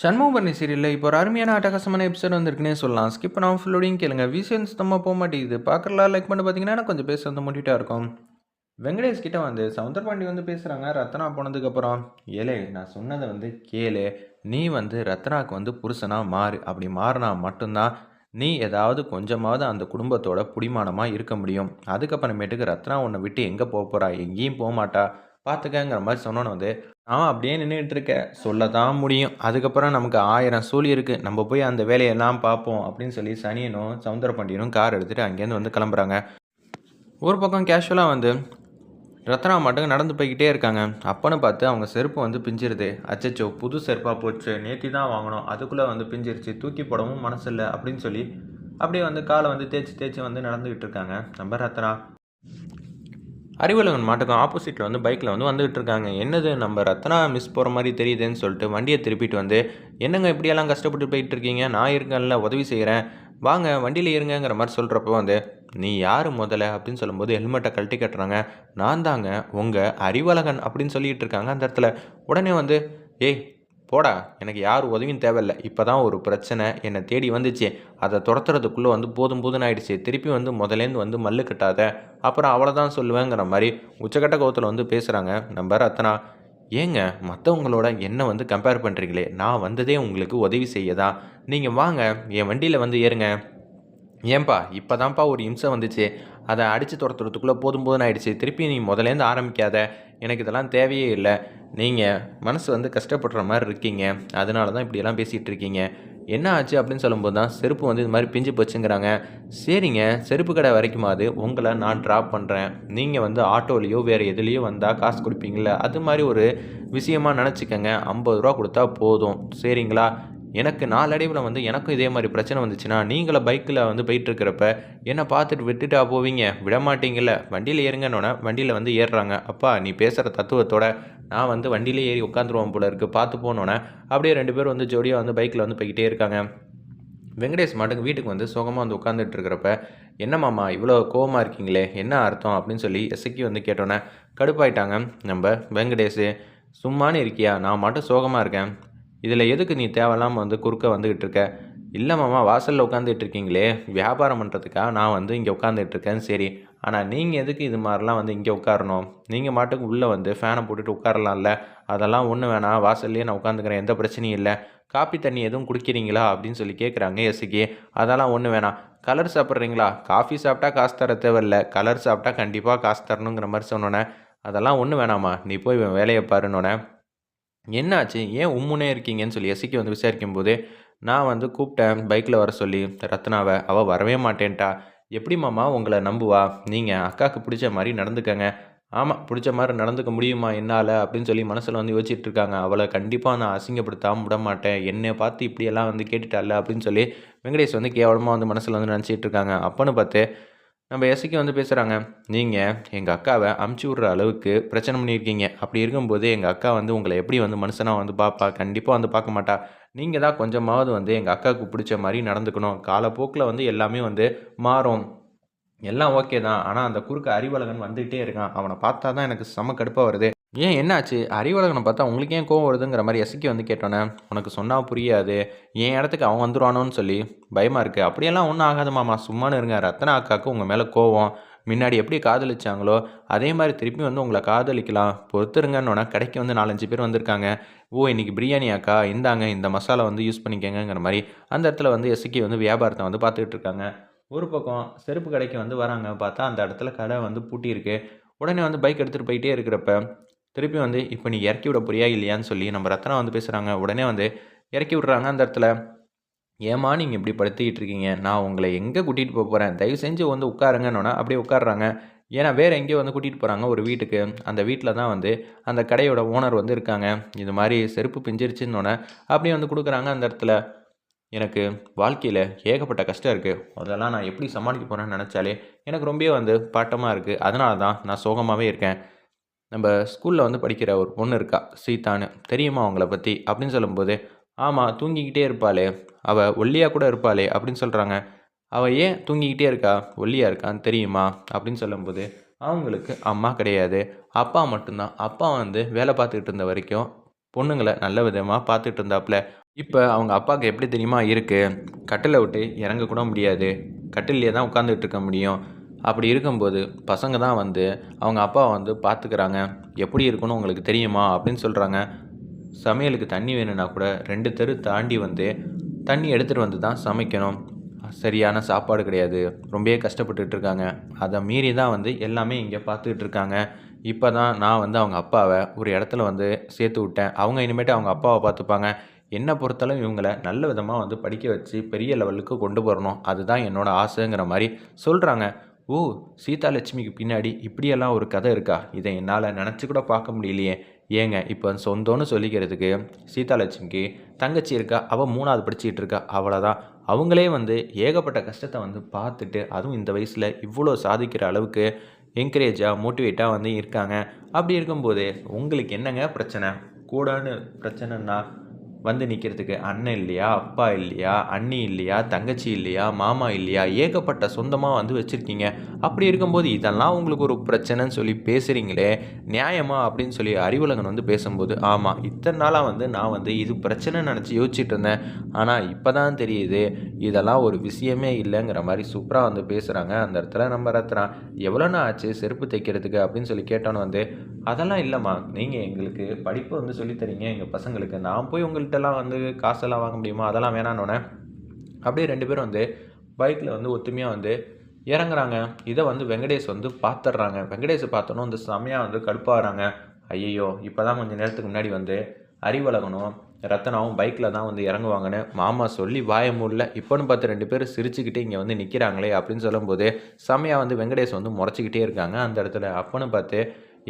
சண்முகபரணி சீரியலில் இப்போ ஒரு அருமையான அட்டகாசமான எபிசோட் வந்திருக்குன்னே சொல்லலாம். ஸ்கிப் பண்ணாமல் ஃபுல்லோடையும் கேளுங்க. விஷயம் சுத்தமாக போக மாட்டேங்குது. பார்க்குறலாம் லைக் பண்ணி பார்த்தீங்கன்னா கொஞ்சம் பேச வந்து முடிட்டா இருக்கும். வெங்கடேஷ் கிட்ட வந்து சவுந்தரபாண்டி வந்து பேசுகிறாங்க ரத்னா போனதுக்கப்புறம் ஏலே நான் சொன்னதை வந்து கேளு. நீ வந்து ரத்னாவுக்கு வந்து புருஷனாக மாறு. அப்படி மாறினா மட்டும்தான் நீ ஏதாவது கொஞ்சமாவது அந்த குடும்பத்தோட புடிமானமாக இருக்க முடியும். அதுக்கப்புறமேட்டுக்கு ரத்னா உன்னை விட்டு எங்கே போக போகிறா எங்கேயும் போக மாட்டா. பார்த்துக்கங்கிற மாதிரி சொன்னோன்னு வந்து நான் அப்படியே நின்றுட்டு இருக்க சொல்ல தான் முடியும். அதுக்கப்புறம் நமக்கு ஆயிரம் சூழி இருக்குது நம்ம போய் அந்த வேலையெல்லாம் பார்ப்போம். அப்படின்னு சொல்லி சனியனும் சவுந்தர பாண்டியனும் கார் எடுத்துகிட்டு அங்கேருந்து வந்து கிளம்புறாங்க. ஒரு பக்கம் கேஷுவலாக வந்து ரத்னா மட்டும் நடந்து போய்கிட்டே இருக்காங்க. அப்பன்னு பார்த்து அவங்க செருப்பு வந்து பிஞ்சிருது. அச்சச்சோ புது செருப்பாக போச்சு. நேத்தி தான் வாங்கினோம் அதுக்குள்ளே வந்து பிஞ்சிருச்சு. தூக்கி போடவும் மனசில்லை அப்படின்னு சொல்லி அப்படியே வந்து காலை வந்து தேய்ச்சி தேய்ச்சி வந்து நடந்துக்கிட்டு இருக்காங்க நம்ம ரத்னா. அறிவழகன் மாட்டுக்கும் ஆப்போசிட்டில் வந்து பைக்கில் வந்து வந்துகிட்டு இருக்காங்க. என்னது? நம்ம ரத்னா மிஸ் போகிற மாதிரி தெரியுதுன்னு சொல்லிட்டு வண்டியை திருப்பிட்டு வந்து என்னங்க இப்படியெல்லாம் கஷ்டப்பட்டு போயிட்டு இருக்கீங்க? நான் இருக்கேன்ல உதவி செய்கிறேன் வாங்க வண்டியில் இருங்கங்கிற மாதிரி சொல்கிறப்போ வந்து நீ யார் முதல்ல? அப்படின்னு சொல்லும்போது ஹெல்மெட்டை கழட்டி கட்டுறாங்க. நான் தாங்க உங்கள் அறிவழகன் அப்படின்னு சொல்லிகிட்டு இருக்காங்க அந்த இடத்துல. உடனே வந்து ஏய் போடா எனக்கு யார் உதவியும் தேவையில்லை. இப்போ தான் ஒரு பிரச்சனை. என்னை தேடி வந்துச்சு. அதை துரத்துறதுக்குள்ளே வந்து போதும் போதுன்னு ஆயிடுச்சு. திருப்பி வந்து முதலேருந்து வந்து மல்லு கட்டாத. அப்புறம் அவ்வளோதான் சொல்லுவேங்கிற மாதிரி உச்சக்கட்ட கோவத்தில் வந்து பேசுகிறாங்க நம்ம ரத்னா ஏங்க மற்றவங்களோட என்ன வந்து கம்பேர் பண்ணுறீங்களே நான் வந்ததே உங்களுக்கு உதவி செய்ய தான் நீங்கள் வாங்க என் வண்டியில் வந்து ஏறுங்க. ஏன்பா இப்போ தான்ப்பா ஒரு இம்சை வந்துச்சு. அதை அடித்து துரத்துறதுக்குள்ளே போதும் போதும்னு ஆயிடுச்சு. திருப்பி நீ முதலேருந்து ஆரம்பிக்காத. எனக்கு இதெல்லாம் தேவையே இல்லை. நீங்கள் மனசு வந்து கஷ்டப்படுற மாதிரி இருக்கீங்க. அதனால தான் இப்படியெல்லாம் பேசிகிட்டு இருக்கீங்க. என்ன ஆச்சு அப்படின்னு சொல்லும்போது தான் செருப்பு வந்து இது மாதிரி பிஞ்சு போச்சுங்கிறாங்க. சரிங்க செருப்பு கடை வரைக்குமாவது உங்களை நான் ட்ராப் பண்ணுறேன் நீங்கள் வந்து ஆட்டோலேயோ வேறு எதுலேயோ வந்தால் காசு கொடுப்பீங்கள அது மாதிரி ஒரு விஷயமா நினச்சிக்கங்க. ஐம்பது ரூபா கொடுத்தா போதும். சரிங்களா? எனக்கு நாளடைவில் வந்து எனக்கும் இதே மாதிரி பிரச்சனை வந்துச்சுன்னா நீங்கள பைக்கில் வந்து போயிட்டுருக்கிறப்ப என்னை பார்த்துட்டு விட்டுட்டா போவீங்க? விட மாட்டீங்கல்ல வண்டியில் ஏறுங்கன்னொன்னே வண்டியில் வந்து ஏறுறாங்க. அப்பா நீ பேசுகிற தத்துவத்தோட நான் வந்து வண்டியிலே ஏறி உட்காந்துருவோம் போல இருக்குது பார்த்து போனோன்னே அப்படியே ரெண்டு பேரும் வந்து ஜோடியாக வந்து பைக்கில் வந்து போய்கிட்டே இருக்காங்க. வெங்கடேஷ் மாட்டுக்கு வீட்டுக்கு வந்து சுகமாக வந்து உட்காந்துட்டு இருக்கிறப்ப என்ன மாமா இவ்வளோ கோவமாக இருக்கீங்களே? என்ன அர்த்தம்? அப்படின்னு சொல்லி எசக்கி வந்து கேட்டோன்னே கடுப்பாயிட்டாங்க. நம்ம வெங்கடேஷ் சும்மானு இருக்கியா? நான் மட்டும் சோகமாக இருக்கேன். இதில் எதுக்கு நீ தேவையில்லாமல் வந்து குறுக்க வந்துக்கிட்டு இருக்க? இல்லை மாமா வாசலில் உட்காந்துட்டு இருக்கீங்களே. வியாபாரம் பண்ணுறதுக்காக நான் வந்து இங்கே உட்காந்துட்டு இருக்கேன். சரி ஆனால் நீங்கள் எதுக்கு இது மாதிரிலாம் வந்து இங்கே உட்காரணும்? நீங்கள் மாட்டுக்கு உள்ளே வந்து ஃபேனை போட்டுட்டு உட்காரலாம்ல? அதெல்லாம் ஒன்றும் வேணாம் வாசல்லையே நான் உட்காந்துக்கிறேன் எந்த பிரச்சனையும் இல்லை. காப்பி தண்ணி எதுவும் குடிக்கிறீங்களா? அப்படின்னு சொல்லி கேட்குறாங்க எஸ்க்கு அதெல்லாம் ஒன்றும் வேணாம். கலர் சாப்பிட்றீங்களா? காஃபி சாப்பிட்டா காசு தர தேவையில்ல. கலர் சாப்பிட்டா கண்டிப்பாக காசு தரணுங்கிற மாதிரி சொன்னோன்னே அதெல்லாம் ஒன்றும் வேணாமா நீ போய் இவன் வேலையை பாருன்னொன்னே என்னாச்சு? ஏன் உம்முனே இருக்கீங்கன்னு சொல்லி எஸ்சிக்கு வந்து விசாரிக்கும்போது நான் வந்து கூப்பிட்டேன். பைக்கில் வர சொல்லி ரத்னாவை. அவள் வரவே மாட்டேன்ட்டா. எப்படி மாமா உங்களை நம்புவா? நீங்கள் அக்காவுக்கு பிடிச்ச மாதிரி நடந்துக்கங்க. ஆமாம் பிடிச்ச மாதிரி நடந்துக்க முடியுமா என்னால் அப்படின்னு சொல்லி மனசில் வந்து யோசிச்சுட்டு இருக்காங்க. அவளை கண்டிப்பாக நான் அசிங்கப்படுத்தாமல் விட மாட்டேன். என்னை பார்த்து இப்படியெல்லாம் வந்து கேட்டுட்டால அப்படின்னு சொல்லி வெங்கடேஷ் வந்து கேவலமாக வந்து மனசில் வந்து நினச்சிட்டு இருக்காங்க. அப்போன்னு பார்த்து நம்ம எஸ்சிக்கு வந்து பேசுகிறாங்க நீங்கள் எங்கள் அக்காவை அமுச்சு விட்ற அளவுக்கு பிரச்சனை பண்ணியிருக்கீங்க. அப்படி இருக்கும்போது எங்கள் அக்கா வந்து உங்களை எப்படி வந்து மனுஷனாக வந்து பார்ப்பா கண்டிப்பாக வந்து பார்க்க மாட்டா. நீங்கள் தான் கொஞ்சமாவது வந்து எங்கள் அக்காவுக்கு பிடிச்ச மாதிரி நடந்துக்கணும். காலப்போக்கில் வந்து எல்லாமே வந்து மாறும். எல்லாம் ஓகே தான். ஆனால் அந்த குறுக்க அறிவழகன் வந்துகிட்டே இருக்கான். அவனை பார்த்தா தான் எனக்கு செம கடுப்பாக வருது. ஏன் என்னாச்சு? அறிவழகனை பார்த்தா உங்களுக்கு ஏன் கோவம் வருதுங்கிற மாதிரி எசக்கி வந்து கேட்டோன்னே உனக்கு சொன்னால் புரியாது. என் இடத்துக்கு அவன் வந்துடுவானோன்னு சொல்லி பயமாக இருக்குது அப்படியெல்லாம் ஒன்றும் ஆகாது மாமா. சும்மானு இருங்க. ரத்தன அக்காவுக்கு உங்கள் மேலே கோவம். முன்னாடி எப்படி காதலிச்சாங்களோ அதே மாதிரி திருப்பி வந்து உங்களை காதலிக்கலாம். பொறுத்துருங்கன்னொன்னா கடைக்கு வந்து நாலஞ்சு பேர் வந்திருக்காங்க. ஓ இன்னைக்கு பிரியாணி அக்கா. இந்தாங்க. இந்த மசாலா வந்து யூஸ் பண்ணிக்கங்கிற மாதிரி. அந்த இடத்துல வந்து எஸ்கி வந்து வியாபாரத்தை வந்து பார்த்துக்கிட்டு இருக்காங்க. ஒரு பக்கம் செருப்பு கடைக்கு வந்து வராங்க. பார்த்தா அந்த இடத்துல கடை வந்து பூட்டியிருக்கு. உடனே வந்து பைக் எடுத்துகிட்டு போயிட்டே இருக்கிறப்ப திருப்பி வந்து இப்போ நீ இறக்கி விட போறியா இல்லையான்னு சொல்லி நம்ம ரத்னா வந்து பேசுகிறாங்க உடனே வந்து இறக்கி விட்றாங்க அந்த இடத்துல. ஏமா நீங்கள் இப்படி படுத்திக்கிட்டு இருக்கீங்க? நான் உங்களை எங்கே கூட்டிகிட்டு போக போகிறேன் தயவு செஞ்சு வந்து உட்காருங்கன்னொன்னே அப்படியே உட்காடுறாங்க ஏன்னா வேறு எங்கேயோ வந்து கூட்டிகிட்டு போகிறாங்க ஒரு வீட்டுக்கு. அந்த வீட்டில் தான் வந்து அந்த கடையோட ஓனர் வந்து இருக்காங்க. இது மாதிரி செருப்பு பிஞ்சிருச்சுன்னொன்னே அப்படியே வந்து கொடுக்குறாங்க அந்த இடத்துல. எனக்கு வாழ்க்கையில் ஏகப்பட்ட கஷ்டம் இருக்குது அதெல்லாம் நான் எப்படி சமாளிக்க போகிறேன்னு நினச்சாலே எனக்கு ரொம்பவே வந்து பாட்டமாக இருக்குது அதனால தான் நான் சோகமாகவே இருக்கேன். நம்ம ஸ்கூலில் வந்து படிக்கிற ஒரு பொண்ணு இருக்கா? சீதான்னு. தெரியுமா அவங்கள பற்றி அப்படின்னு சொல்லும்போது ஆமாம் தூங்கிக்கிட்டே இருப்பாளே. அவள் ஒல்லியாக கூட இருப்பாளே அப்படின்னு சொல்கிறாங்க அவள் ஏன் தூங்கிக்கிட்டே இருக்கா? ஒல்லியாக இருக்கான்னு தெரியுமா? அப்படின்னு சொல்லும்போது அவங்களுக்கு அம்மா கிடையாது. அப்பா மட்டும்தான். அப்பா வந்து வேலை பார்த்துக்கிட்டு இருந்த வரைக்கும் பொண்ணுங்களை நல்ல விதமாக பார்த்துட்டு இருந்தாப்புல இப்போ அவங்க அப்பாவுக்கு எப்படி தெரியுமா இருக்குது கட்டிலை விட்டு இறங்க கூட முடியாது. கட்டிலே தான் உட்காந்துட்டு இருக்க முடியும். அப்படி இருக்கும்போது பசங்க தான் வந்து அவங்க அப்பாவை வந்து பார்த்துக்கிறாங்க எப்படி இருக்கணும் உங்களுக்கு தெரியுமா? அப்படின்னு சொல்கிறாங்க சமையலுக்கு தண்ணி வேணும்னா கூட ரெண்டு தெரு தாண்டி வந்து தண்ணி எடுத்துகிட்டு வந்து தான் சமைக்கணும். சரியான சாப்பாடு கிடையாது. ரொம்பவே கஷ்டப்பட்டுட்டு இருக்காங்க. அதை மீறி தான் வந்து எல்லாமே இங்கே பார்த்துக்கிட்டு இருக்காங்க. இப்போ தான் நான் வந்து அவங்க அப்பாவை ஒரு இடத்துல வந்து சேர்த்து விட்டேன். அவங்க இனிமேட்டு அவங்க அப்பாவை பார்த்துப்பாங்க. என்னை பொறுத்தளவு இவங்களை நல்ல விதமாக வந்து படிக்க வச்சு பெரிய லெவலுக்கு கொண்டு போகிறணும் அதுதான் என்னோடய ஆசைங்கிற மாதிரி சொல்கிறாங்க ஓ சீதாலட்சுமிக்கு பின்னாடி இப்படியெல்லாம் ஒரு கதை இருக்கா? இதை என்னால் நினச்சி கூட பார்க்க முடியலையே. ஏங்க இப்போ சொந்தம்னு சொல்லிக்கிறதுக்கு சீதாலட்சுமிக்கு தங்கச்சி இருக்கா? அவள் மூணாவது படிச்சுக்கிட்டு இருக்கா. அவ்வளோதான் அவங்களே வந்து ஏகப்பட்ட கஷ்டத்தை வந்து பார்த்துட்டு அதுவும் இந்த வயசில் இவ்வளோ சாதிக்கிற அளவுக்கு என்கரேஜாக மோட்டிவேட்டாக வந்து இருக்காங்க. அப்படி இருக்கும்போது உங்களுக்கு என்னங்க பிரச்சனை? கூடன்னு பிரச்சனைன்னா வந்து நிற்கிறதுக்கு அண்ணன் இல்லையா அப்பா இல்லையா அண்ணி இல்லையா தங்கச்சி இல்லையா மாமா இல்லையா ஏகப்பட்ட சொந்தமாக வந்து வச்சுருக்கீங்க. அப்படி இருக்கும்போது இதெல்லாம் உங்களுக்கு ஒரு பிரச்சனைன்னு சொல்லி பேசுகிறீங்களே நியாயமா அப்படின்னு சொல்லி அறிவுலகன் வந்து பேசும்போது ஆமாம் இத்தனை நாளாக வந்து நான் வந்து இது பிரச்சனை நினச்சி யோசிச்சுட்டு இருந்தேன். ஆனால் இப்போ தான் தெரியுது இதெல்லாம் ஒரு விஷயமே இல்லைங்கிற மாதிரி சூப்பராக வந்து பேசுகிறாங்க அந்த இடத்துல நம்ம ரத்னா எவ்வளோண்ணா ஆச்சு செருப்பு தைக்கிறதுக்கு? அப்படின்னு சொல்லி கேட்டோன்னு வந்து அதெல்லாம் இல்லைம்மா நீங்கள் எங்களுக்கு படிப்பு வந்து சொல்லித்தரீங்க எங்கள் பசங்களுக்கு. நான் போய் உங்களுக்கு உங்கள்கிட்டலாம் வந்து காசெல்லாம் வாங்க முடியுமா? அதெல்லாம் வேணான்னொன்னே அப்படியே ரெண்டு பேரும் வந்து பைக்கில் வந்து ஒத்துமையாக வந்து இறங்குறாங்க. இதை வந்து வெங்கடேஷ் வந்து பார்த்துட்றாங்க வெங்கடேஷை பார்த்தோன்னே வந்து செம்மையாக வந்து கடுப்பாகிறாங்க. ஐயையோ இப்போ தான் கொஞ்சம் நேரத்துக்கு முன்னாடி வந்து அறிவழகனும் ரத்தனாவும் பைக்கில் தான் வந்து இறங்குவாங்கன்னு மாமா சொல்லி வாய முடியல இப்போன்னு பார்த்து ரெண்டு பேரும் சிரிச்சுக்கிட்டு இங்கே வந்து நிற்கிறாங்களே அப்படின்னு சொல்லும்போது செம்மையாக வந்து வெங்கடேஷ் வந்து முறைச்சிக்கிட்டே இருக்காங்க அந்த இடத்துல. அப்போன்னு பார்த்து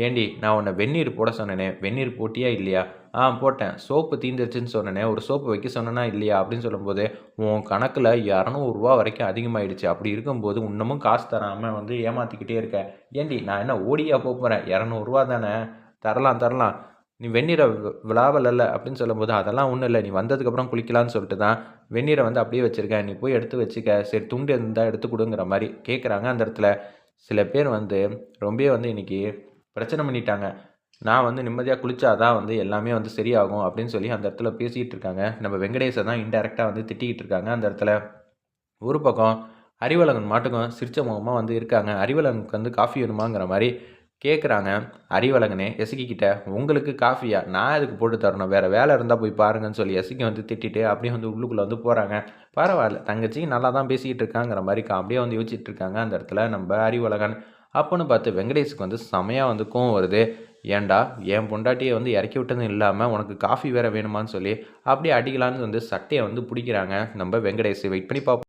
ஏண்டி நான் உன்னை வெந்நீர் போட சொன்னேனே? வெந்நீர் போட்டியா இல்லையா? ஆ போட்டேன். சோப்பு தீந்துருச்சுன்னு சொன்னேனே ஒரு சோப்பு வைக்க சொன்னேன்னா இல்லையா அப்படின்னு சொல்லும்போது உன் கணக்கில் இரநூறுவா வரைக்கும் அதிகமாகிடுச்சு அப்படி இருக்கும்போது இன்னமும் காசு தராமல் வந்து ஏமாற்றிக்கிட்டே இருக்க. ஏண்டி நான் என்ன ஓடியா போக போகிறேன் இரநூறுவா தானே? தரலாம் தரலாம். நீ வெந்நீரை வி- விழாவலல்ல அப்படின்னு சொல்லும்போது அதெல்லாம் ஒன்றும் இல்லை நீ வந்ததுக்கப்புறம் குளிக்கலான்னு சொல்லிட்டு தான் வெந்நீரை வந்து அப்படியே வச்சுருக்கேன். நீ போய் எடுத்து வச்சுக்க. சரி துண்டு இருந்தால் எடுத்து கொடுங்கிற மாதிரி. கேட்குறாங்க அந்த இடத்துல. சில பேர் வந்து ரொம்பவே வந்து இன்றைக்கி பிரச்சனை பண்ணிட்டாங்க. நான் வந்து நிம்மதியாக குளித்தா தான் வந்து எல்லாமே வந்து சரியாகும் அப்படின்னு சொல்லி அந்த இடத்துல பேசிகிட்டு இருக்காங்க. நம்ம வெங்கடேஷை தான் இன்டெரக்டாக வந்து திட்டிக்கிட்டு இருக்காங்க. அந்த இடத்துல ஒரு பக்கம் அறிவழகன் மாட்டுக்கும் சிரிச்ச முகமாக வந்து இருக்காங்க. அறிவழகனுக்கு வந்து காஃபி வேணுமாங்கிற மாதிரி கேட்குறாங்க அறிவழகனே எசக்கிக்கிட்ட உங்களுக்கு காஃபியா? நான் இதுக்கு போட்டு தரணும்? வேறு வேலை இருந்தால் போய் பாருங்கன்னு சொல்லி எசக்கி வந்து திட்டிட்டு அப்படியே வந்து உள்ளுக்குள்ளே வந்து போகிறாங்க பரவாயில்ல தங்கச்சி நல்லா தான் பேசிக்கிட்டு இருக்காங்கிற மாதிரி அப்படியே வந்து யோசிச்சுட்டு இருக்காங்க. அந்த இடத்துல நம்ம அறிவழகன் அப்போன்னு பார்த்து வெங்கடேஷுக்கு வந்து செமையாக வந்து கோவம் வருது. ஏன்டா என் பொண்டாட்டியை வந்து இறக்கி விட்டதும் இல்லாமல் உனக்கு காஃபி வேறு வேணுமான்னு சொல்லி அப்படியே அடிக்கலான்னு வந்து சட்டையை வந்து பிடிக்கிறாங்க. நம்ம வெங்கடேஷ் வெயிட் பண்ணி பார்ப்போம்.